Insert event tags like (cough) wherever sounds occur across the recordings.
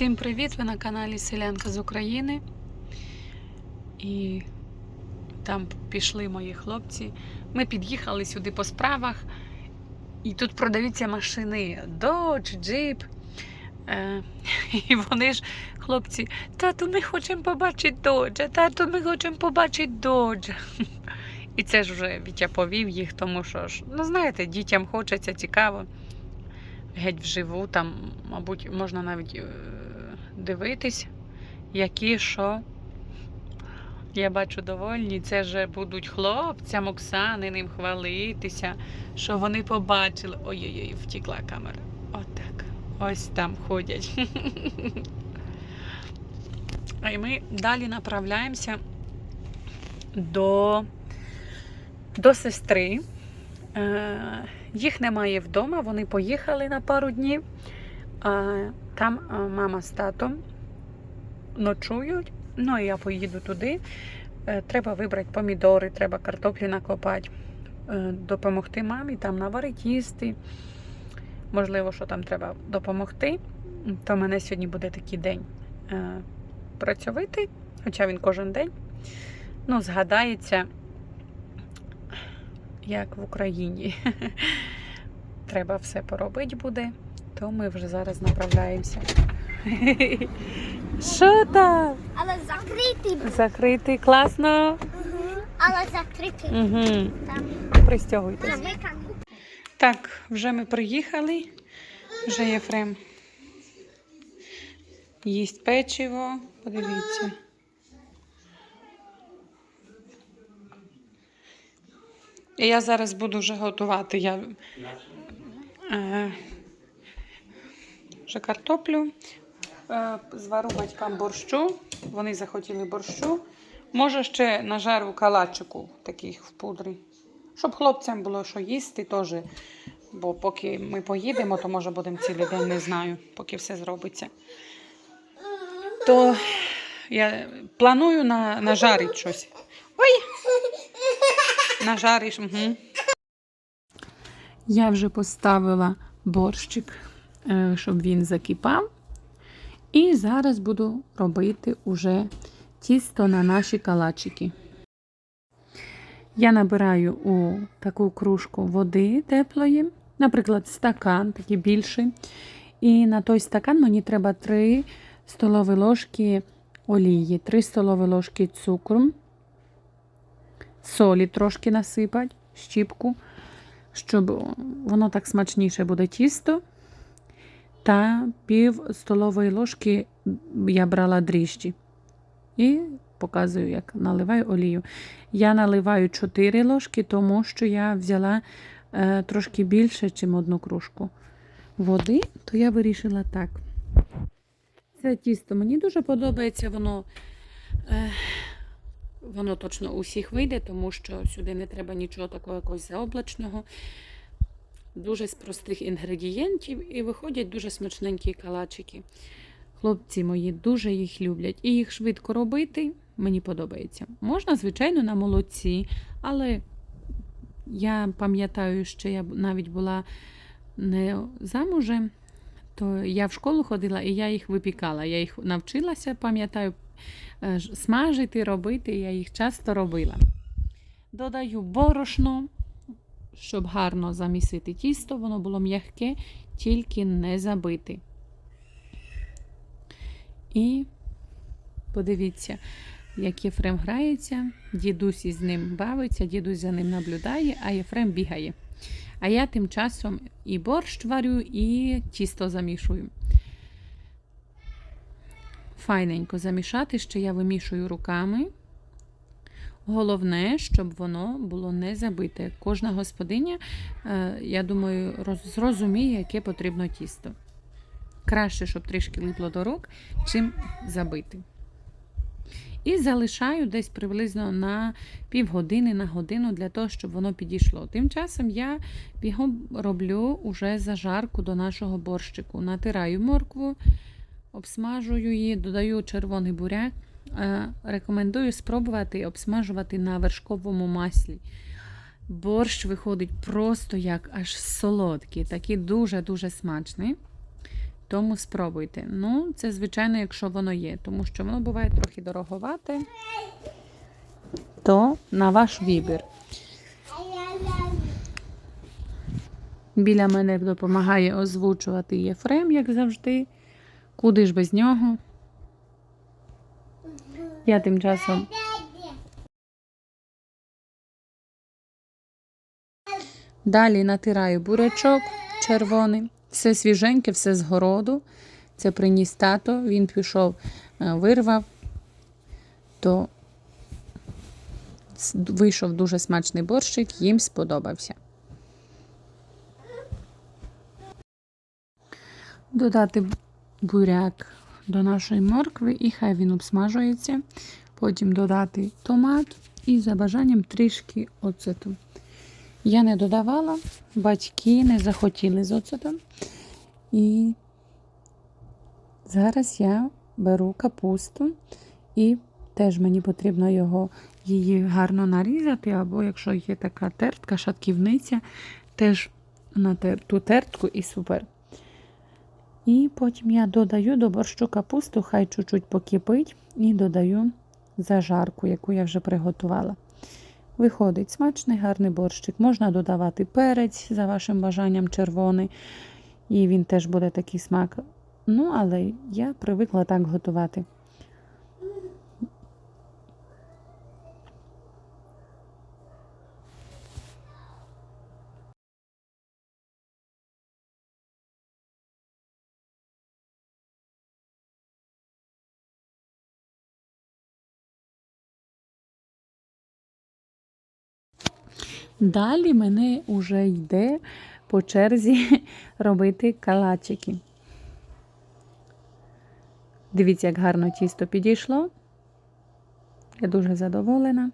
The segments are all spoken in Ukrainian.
Всім привіт! Ви на каналі Селянка з України. І там пішли мої хлопці. Ми під'їхали сюди по справах, і тут продаються машини Dodge, Jeep. Е, і вони ж, хлопці, тату, ми хочемо побачити Dodge, тату, ми хочемо побачити Dodge. І це ж вже Вітя повів їх, тому що ж, ну знаєте, дітям хочеться цікаво. Геть вживу, там, мабуть, можна навіть е, дивитись, які що. Я бачу довольні. Це вже будуть хлопцям Оксани ним хвалитися, що вони побачили. Ой-ой-ой, втікла камера. Отак. Ось там ходять. (laughs) А ми далі направляємося до, до сестри. Е, їх немає вдома, вони поїхали на пару днів. Там мама з татом ночують. Ну, і я поїду туди. Е, Треба вибрати помідори, треба картоплі накопати, е, допомогти мамі, там наварити їсти. Можливо, що там треба допомогти. То в мене сьогодні буде такий день е, працьовитий, хоча він кожен день. Ну, згадається, як в Україні. (laughs) Треба все поробити буде, то ми вже зараз направляємося. (laughs) Що там? Але закритий. Закритий, класно. Але закритий. Угу. Пристягуйтесь. Так, вже ми приїхали. Вже Єфрем їсть печиво. Подивіться. І я зараз буду вже готувати. Я е, вже картоплю. Е, звару батькам борщу. Вони захотіли борщу. Може, ще нажару калачику таких в пудрі. Щоб хлопцям було що їсти теж. Бо поки ми поїдемо, то може будемо цілий день, не знаю, поки все зробиться. То я планую на, нажарити щось. Ой! Нажариш. Угу. Я вже поставила борщик, щоб він закипав. І зараз буду робити уже тісто на наші калачики. Я набираю у таку кружку води теплої, наприклад, стакан, такий більший. І на той стакан мені треба 3 столові ложки олії, 3 столові ложки цукру, солі трошки насипати, щіпку, щоб воно так смачніше буде тісто. Та пів столової ложки я брала дріжджі. І показую, як наливаю олію. Я наливаю 4 ложки, тому що я взяла е, трошки більше, ніж одну кружку води, то я вирішила так. Це тісто мені дуже подобається, воно, е, воно точно усіх вийде, тому що сюди не треба нічого такого якогось заоблачного. Дуже з простих інгредієнтів і виходять дуже смачненькі калачики. Хлопці мої дуже їх люблять. І їх швидко робити мені подобається. Можна, звичайно, на молоці, але я пам'ятаю, що я навіть була не замужем, то я в школу ходила і я їх випікала. Я їх навчилася, пам'ятаю, е, смажити, робити, я їх часто робила. Додаю борошно, щоб гарно замісити тісто, воно було м'яке, тільки не забити. І подивіться, як Єфрем грається, дідусь із ним бавиться, дідусь за ним наблюдає, а Єфрем бігає. А я тим часом і борщ варю, і тісто замішую. Файненько замішати, ще я вимішую руками. Головне, щоб воно було не забите. Кожна господиня, е, я думаю, зрозуміє, яке потрібно тісто. Краще, щоб трішки липло до рук, чим забити. І залишаю десь приблизно на півгодини на годину для того, щоб воно підійшло. Тим часом я бігом роблю уже зажарку до нашого борщику. Натираю моркву, обсмажую її, додаю червоний буряк. Е, Рекомендую спробувати обсмажувати на вершковому маслі. Борщ виходить просто як аж солодкий, такий дуже-дуже смачний. Тому спробуйте. Ну, це звичайно, якщо воно є, тому що воно буває трохи дороговате, то на ваш вибір. Біля мене допомагає озвучувати Єфрем, як завжди. Куди ж без нього? Я тим часом далі натираю бурячок червоний. Все свіженьке, все з городу. Це приніс тато. Він пішов, е, вирвав, то вийшов дуже смачний борщик, їм сподобався. Додати буряк до нашої моркви і хай він обсмажується. Потім додати томат і за бажанням трішки оцету. Я не додавала, батьки не захотіли з оцетом. І зараз я беру капусту і теж мені потрібно його, її гарно нарізати, або якщо є така тертка, шатківниця, теж на ту тертку і супер. І потім я додаю до борщу капусту, хай чуть-чуть покипить, і додаю зажарку, яку я вже приготувала. Виходить смачний, гарний борщик. Можна додавати перець за вашим бажанням червоний, і він теж буде такий смак. Ну, але я привикла так готувати. Далі мене вже йде по черзі (laughs) робити калачики. Дивіться, як гарно тісто підійшло. Я дуже задоволена.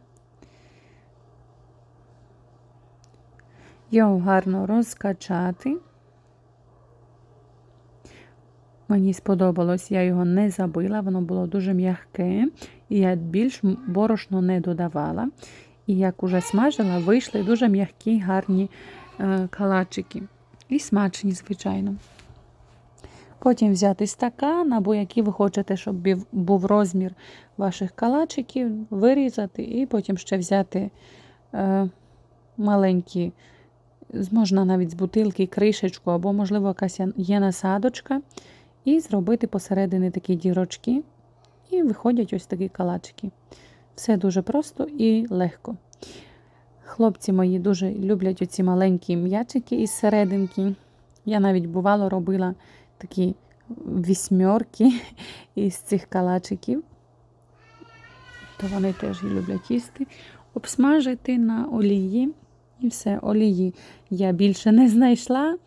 Його гарно розкачати. Мені сподобалось, я його не забила, воно було дуже м'яке, і я більш борошно не додавала. І як уже смажила, вийшли дуже м'які, гарні е, калачики. І смачні, звичайно. Потім взяти стакан, або який ви хочете, щоб був розмір ваших калачиків, вирізати, і потім ще взяти е, маленькі, можна навіть з бутилки, кришечку, або, можливо, якась є насадочка, і зробити посередині такі дірочки. І виходять ось такі калачики. Все дуже просто і легко. Хлопці мої дуже люблять оці маленькі м'ячики із серединки. Я навіть бувало робила такі вісьмерки (laughs) із цих калачиків. То вони теж люблять їсти. Обсмажити на олії. І все, олії я більше не знайшла.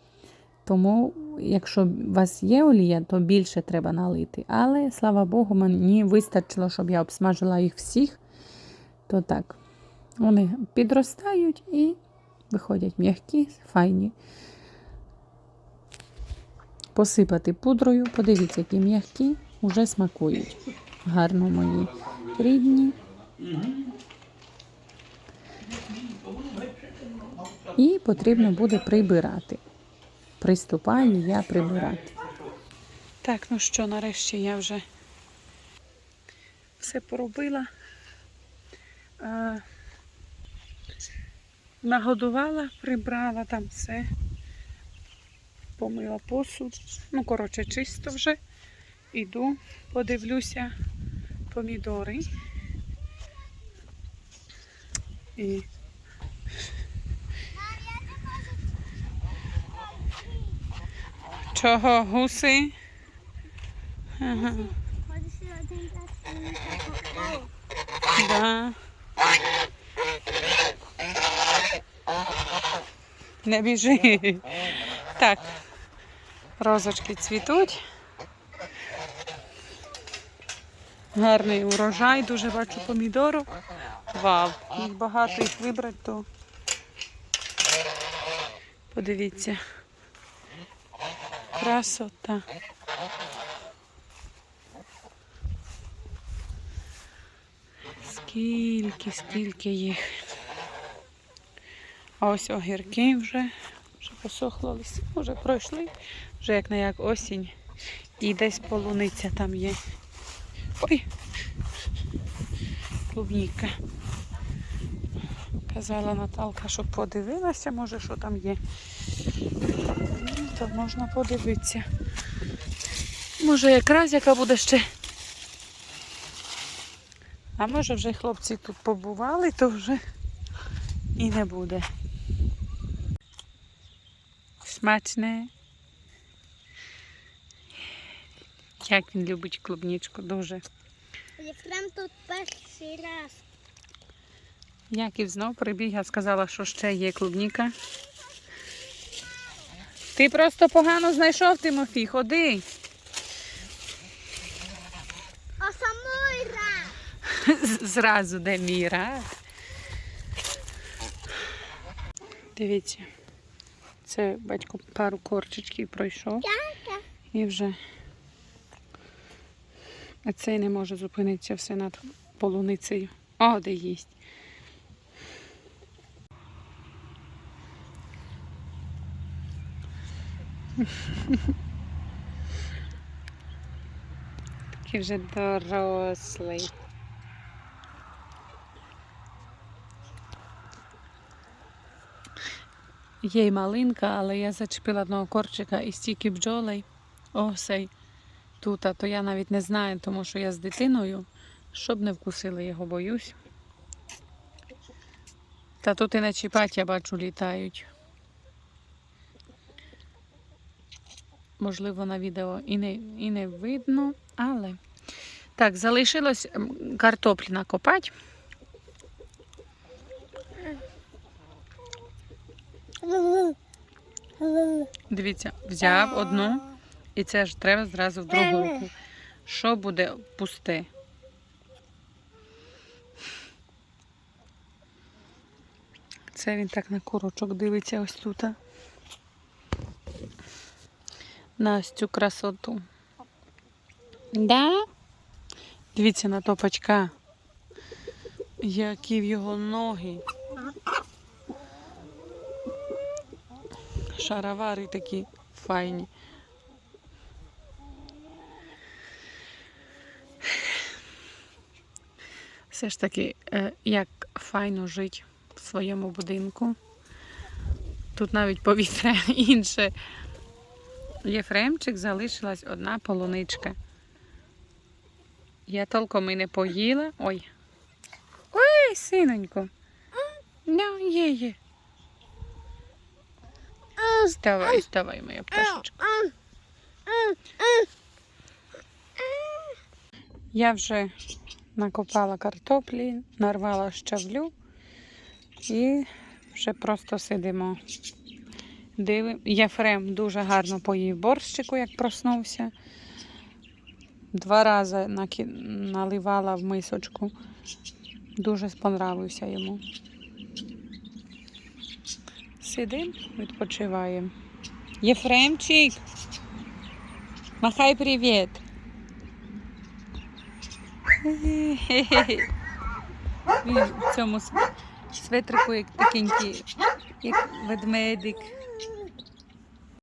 Тому, якщо у вас є олія, то більше треба налити. Але, слава Богу, мені вистачило, щоб я обсмажила їх всіх. То так, вони підростають і виходять м'які, файні. Посипати пудрою, подивіться, які м'які, вже смакують. Гарно мої рідні. І потрібно буде прибирати. Приступаю я прибирати. Так, ну що, нарешті я вже все поробила. Нагодувала, прибрала там все, помила посуд. Ну, коротше, чисто вже. Іду, подивлюся помідори. І чого гуси? Не біжи. Так, розочки цвітуть. Гарний урожай, дуже бачу помідору. Вау, їх багато їх вибрати, то подивіться. Красота. Скільки, скільки їх. Ось огірки вже, вже посохло листя, вже пройшли, вже як не як осінь. І десь полуниця там є. Ой. Клубніка. Казала Наталка, щоб подивилася, може, що там є. То можна подивитися. Може, якраз яка буде ще. А може вже хлопці тут побували, то вже і не буде. Смачне. Як він любить клубнічку дуже. Єфрем тут перший раз. Яків знов прибігла, сказала, що ще є клубніка. Ти просто погано знайшов, Тимофій, ходи. А самий раз. (laughs) Зразу де мій раз. Дивіться, це батько пару корчичків пройшов і вже. А цей не може зупинитися все над полуницею. О, де їсть. Такий вже дорослий. Є й малинка, але я зачепила одного корчика і стільки бджолей. Осей тут, а то я навіть не знаю, тому що я з дитиною, щоб не вкусили його, боюсь. Та тут і не чіпать, я бачу, літають. Можливо, на відео і не, і не видно, але. Так, залишилось картоплі накопати. Дивіться, взяв одну, і це ж треба зразу в другу руку. Що буде пусте? Це він так на курочок дивиться ось тут. На цю красоту. Да? Дивіться на топачка. Які в його ноги. Шаровари такі файні. Все ж таки, е, як файно жити в своєму будинку. Тут навіть повітря (laughs) інше. Єфремчик залишилась одна полуничка. Я толком і не поїла. Ой. Ой, синонько. Ну, є, є. Вставай, вставай, моя пташечка. Я вже накопала картоплі, нарвала щавлю і вже просто сидимо. Дивим. Єфрем дуже гарно поїв борщику, як проснувся. Два рази наливала в мисочку. Дуже спонравився йому. Сидим, відпочиваємо. Єфремчик! Махай привіт! Він в цьому светрику як такенький, як ведмедик.